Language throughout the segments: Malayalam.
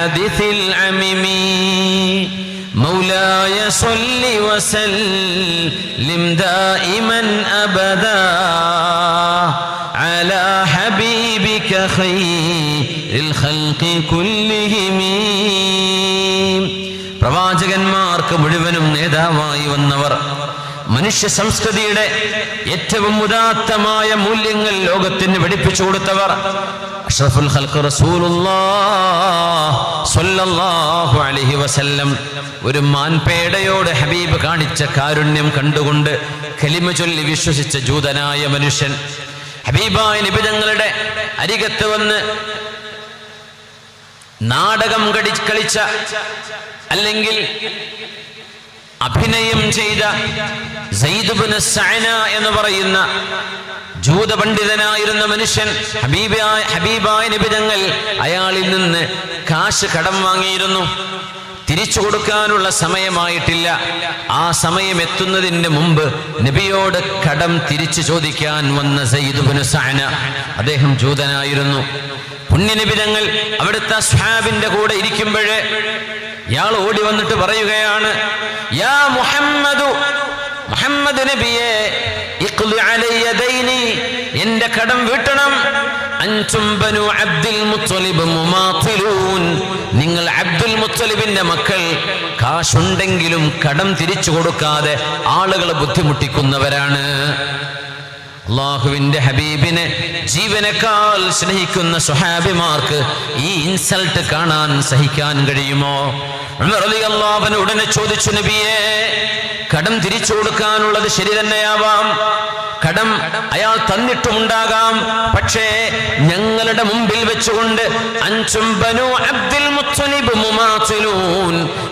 الحادث العميم مولاي صل وسلم دائما ابدا على حبيبك خير الخلق كلهم പ്രവാചകന്മാർക്ക് മുഴുവനും നേതാവായി വന്നവർ മനുഷ്യ സംസ്കൃതിയുടെ ഏറ്റവും ഉദാത്തമായ മൂല്യങ്ങൾ ലോകത്തിന് പഠിപ്പിച്ചു കൊടുത്തവർ അഷ്റഫുൽ ഖൽഖ് റസൂലുള്ളാഹ് സ്വല്ലല്ലാഹു അലഹി വസല്ലം ഒരു മാൻപേടയോട് ഹബീബ് കാണിച്ച കാരുണ്യം കണ്ടുകൊണ്ട് കലിമ ചൊല്ലി വിശ്വസിച്ച ജൂതനായ മനുഷ്യൻ ഹബീബായ നിബിതങ്ങളുടെ അരികത്ത് വന്ന് നാടകം കടി കളിച്ച അല്ലെങ്കിൽ അഭിനയം ചെയ്ത സൈദുബിന് സൈന എന്ന് പറയുന്ന ജൂത പണ്ഡിതനായിരുന്ന മനുഷ്യൻ ഹബീബായ ഹബീബായ നിബിതങ്ങൾ അയാളിൽ നിന്ന് കാശ് കടം വാങ്ങിയിരുന്നു. തിരിച്ചു കൊടുക്കാനുള്ള സമയമായിട്ടില്ല. ആ സമയം എത്തുന്നതിന് മുമ്പ് നബിയോട് കടം തിരിച്ചു ചോദിക്കാൻ വന്ന സയ്യിദുബ്നു സഅന അദ്ദേഹം ജൂതനായിരുന്നു. പുണ്യനിബിതങ്ങൾ അവിടുത്തെ സ്വാബിന്റെ കൂടെ ഇരിക്കുമ്പോഴേ ഇയാൾ ഓടി വന്നിട്ട് പറയുകയാണ് യാ മുഹമ്മദു മുഹമ്മദ് നബിയെ അലയ്യ ദൈനി എന്റെ കടം വീട്ടണം. അൻതും ബനു അബ്ദുൽ മുത്തലിബ് മുമാത്തിലൂൻ. നിങ്ങൾ അബ്ദുൽ മുത്തലിബിന്റെ മക്കൾ. കാശുണ്ടെങ്കിലും കടം തിരിച്ചു കൊടുക്കാതെ ആളുകളെ ബുദ്ധിമുട്ടിക്കുന്നവരാണ്. അള്ളാഹുവിന്റെ ഹബീബിനെ ജീവനേക്കാൾ സ്നേഹിക്കുന്ന സുഹാബിമാർക്ക് ഈ ഇൻസൾട്ട് കാണാൻ സഹിക്കാൻ കഴിയുമോ? ഉടനെ ചോദിച്ചു നബിയെ കടം തിരിച്ചു കൊടുക്കാനുള്ളത് ശരി തന്നെയാവാം. കടം അയാൾ തന്നിട്ടുമുണ്ടാകാം. പക്ഷേ ഞങ്ങളുടെ മുമ്പിൽ വെച്ചുകൊണ്ട് അഞ്ചും അബ്ദുൽ മുത്തലിബ്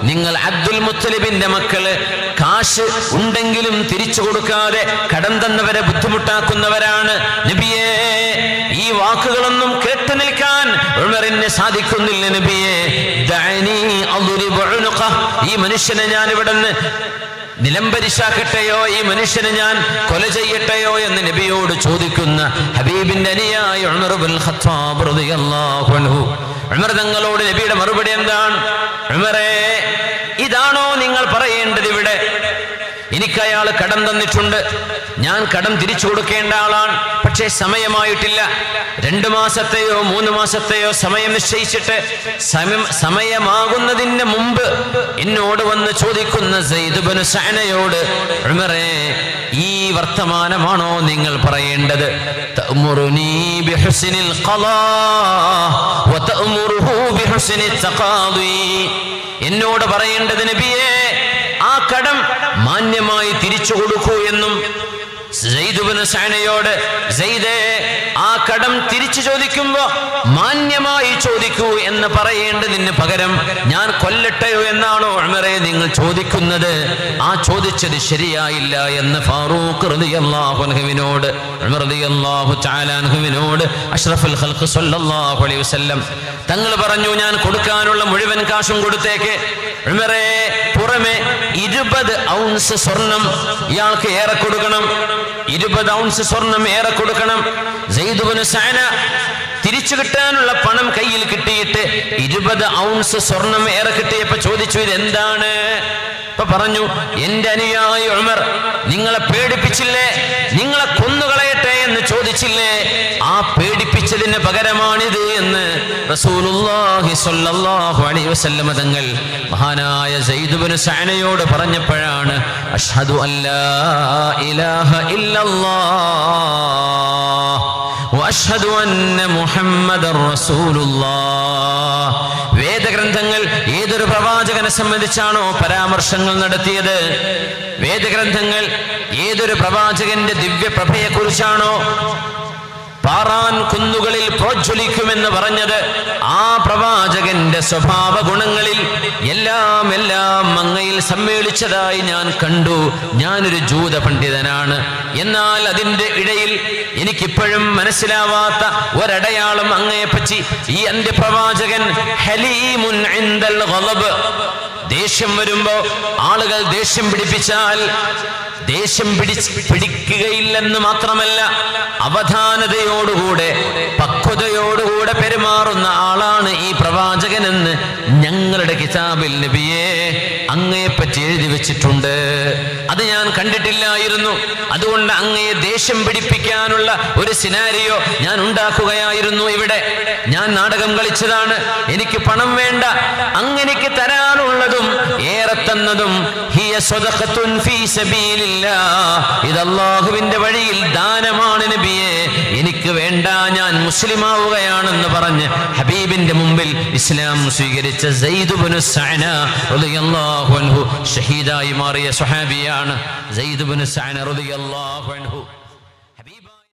നിങ്ങൾ അബ്ദുൽ മുത്തലിബിന്റെ മക്കൾ കാശ് ഉണ്ടെങ്കിലും തിരിച്ചു കൊടുക്കാതെ കടം തന്നവരെ ബുദ്ധിമുട്ടാക്കുന്നവരാണ് നബിയേ ഈ വാക്കുകളൊന്നും കേട്ടു നിൽക്കാൻ സാധിക്കുന്നില്ല നബിയെ. ഈ മനുഷ്യനെ ഞാൻ ഇവിടെ നിലംപരിശാക്കട്ടെയോ ഈ മനുഷ്യനെ ഞാൻ കൊല ചെയ്യട്ടെയോ എന്ന് നബിയോട് ചോദിക്കുന്ന ഹബീബിന്റെ അനിയായ ഉമർ തങ്ങളോട് നബിയുടെ മറുപടി എന്താണ്? ഇതാണോ നിങ്ങൾ പറയേണ്ടത് ഇവിടെ? എനിക്ക് അയാൾ കടം തന്നിട്ടുണ്ട്. ഞാൻ കടം തിരിച്ചു കൊടുക്കേണ്ട ആളാണ്. പക്ഷേ സമയമായിട്ടില്ല. രണ്ട് മാസത്തെയോ മൂന്ന് മാസത്തെയോ സമയം നിശ്ചയിച്ചിട്ട് സമയം സമയമാകുന്നതിന് മുമ്പ് എന്നോട് വന്ന് ചോദിക്കുന്ന സൈദുബന് സേനയോട് ഈ വർത്തമാനമാണോ നിങ്ങൾ പറയേണ്ടത്? എന്നോട് പറയേണ്ടത് നബിയേ കടം മാന്യമായി തിരിച്ചു കൊടുക്കൂ എന്നും സെയ്ദുബിന് സൈനയോട് സെയ്ദേ ആ കടം തിരിച്ചു ചോദിക്കുമ്പോ മാന്യമായി ചോദിക്കൂ എന്ന് പറയേണ്ടതിന് പകരം ഞാൻ കൊല്ലട്ടെയോ എന്നാണോ ഉമറെ നിങ്ങൾ ചോദിക്കുന്നത്? ആ ചോദിച്ചത് ശരിയായില്ല എന്ന് ഫാറൂഖ് റളിയല്ലാഹു അൻഹുവിനോട് ഉമർ റളിയല്ലാഹു തആല അൻഹുവിനോട് അഷ്റഫുൽ ഖൽഖ് സല്ലല്ലാഹു അലൈഹി വസല്ലം തങ്ങൾ പറഞ്ഞു ഞാൻ കൊടുക്കാനുള്ള മുഴുവൻ കാശും കൊടുത്തേക്ക്. ഉമറെ പുറമെ ഇരുപത് ഔൺസ് സ്വർണം ഇയാൾക്ക് ഏറെ കൊടുക്കണം. ഇരുപത് ഔൺസ് സ്വർണം ഏറെ കൊടുക്കണം. സെയ്ദുബിന് സേന തിരിച്ചു കിട്ടാനുള്ള പണം കയ്യിൽ കിട്ടിയിട്ട് ഇരുപത് ഔൺസ് സ്വർണം ഏറെ കിട്ടിയപ്പോ ചോദിച്ചു ഇത് എന്താണ് ഇപ്പൊ പറഞ്ഞു എന്റെ അനുയായി ഉമർ നിങ്ങളെ പേടിപ്പിച്ചില്ലേ നിങ്ങളെ കൊന്നുകളയട്ടെ എന്ന് ചോദിച്ചില്ലേ ആ പേടിപ്പിച്ചതിന് പകരമാണിത് എന്ന് റസൂലുള്ളാഹി സ്വല്ലല്ലാഹു അലൈഹി വസല്ലമ തങ്ങൾ മഹാനായ സയ്യിദുബ്നു സഅനയോട് പറഞ്ഞപ്പോഴാണ് അഷ്ഹദു ഇല്ലല്ലാഹ് വഅഷ്ഹദു അന്ന വേദഗ്രന്ഥങ്ങൾ ഏതൊരു പ്രവാചകനെ സംബന്ധിച്ചാണോ പരാമർശങ്ങൾ നടത്തിയത്? വേദഗ്രന്ഥങ്ങൾ ഏതൊരു പ്രവാചകന്റെ ദിവ്യപ്രഭയെ കുറിച്ചാണോ പാറാൻ കുന്നുകളിൽ പ്രോജ്വലിക്കുമെന്ന് പറഞ്ഞത് ആ പ്രവാചകന്റെ സ്വഭാവ ഗുണങ്ങളിൽ എല്ലാം എല്ലാം അങ്ങയിൽ സമ്മേളിച്ചതായി ഞാൻ കണ്ടു. ഞാനൊരു ജൂത പണ്ഡിതനാണ്. എന്നാൽ അതിന്റെ ഇടയിൽ എനിക്കിപ്പോഴും മനസ്സിലാവാത്ത ഒരടയാളം അങ്ങയെപ്പറ്റി ഈ അന്ത്യപ്രവാചകൻ ഹലീമുൻ ഇൻദൽ ഗളബ് ദേഷ്യം വരുമ്പോ ആളുകൾ ദേഷ്യം പിടിപ്പിച്ചാൽ ദേഷ്യം പിടി പിടിക്കുകയില്ലെന്ന് മാത്രമല്ല അവധാനതയോടുകൂടെ പക്വ പക്വതയോടുകൂടെ പെരുമാറുന്ന ആളാണ് ഈ പ്രവാചകനെന്ന് ഞങ്ങളുടെ കിതാബിൽ നബിയെ അങ്ങയെപ്പറ്റി എഴുതി വെച്ചിട്ടുണ്ട്. അത് ഞാൻ കണ്ടിട്ടില്ലായിരുന്നു. അതുകൊണ്ട് അങ്ങയെ ദേഷ്യം പിടിപ്പിക്കാനുള്ള ഒരു സിനാരിയോ ഞാൻ ഉണ്ടാക്കുകയായിരുന്നു ഇവിടെ. ഞാൻ നാടകം കളിച്ചതാണ്. എനിക്ക് പണം വേണ്ട. അങ്ങനെക്ക് തരാനുള്ളതും ഏറെ തന്നതും ഇത് അള്ളാഹുവിന്റെ വഴിയിൽ ദാനമാണ് നബിയെ. എനിക്ക് വേണ്ട ഞാൻ മുസ്ലിം ആവുകയാണെന്ന് പറഞ്ഞ് ഹബീബിന്റെ മുമ്പിൽ ഇസ്ലാം സ്വീകരിച്ച ഷഹീദായി മാറിയ സ്വഹാബിയാണ് സയ്യിദുബ്നു സഅന റളിയല്ലാഹു അൻഹു.